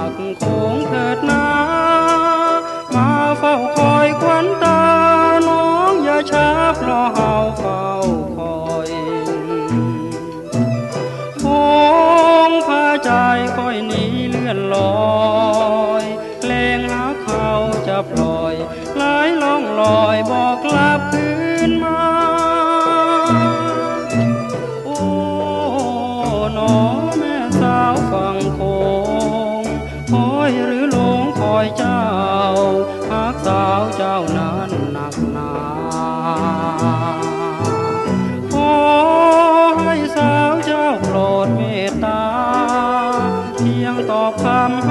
ากคงเถิดนามาเฝ้าคอยควันตา น้องอย่าช้าเพราะเฮาเฝ้าคอยคงพาใจคอยหนีเลื่อนลอยเพลงหาเขาจะปล่อยหลายล่องลอยบอกลับคืนม อยเจ้าหากสาวเจ้านั้นหนักหนาขอให้สาวเจ้าโปรดเมตตาเพียงตอบคำ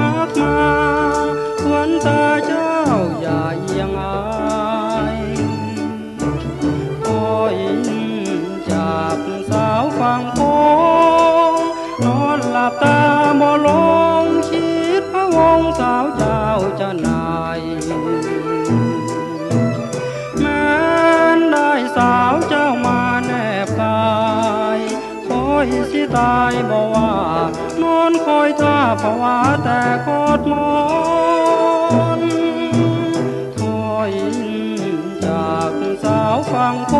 ตายบ่ว่านอนคอยท่าภาวะแต่กอดมอนถอยจากสาวฟังค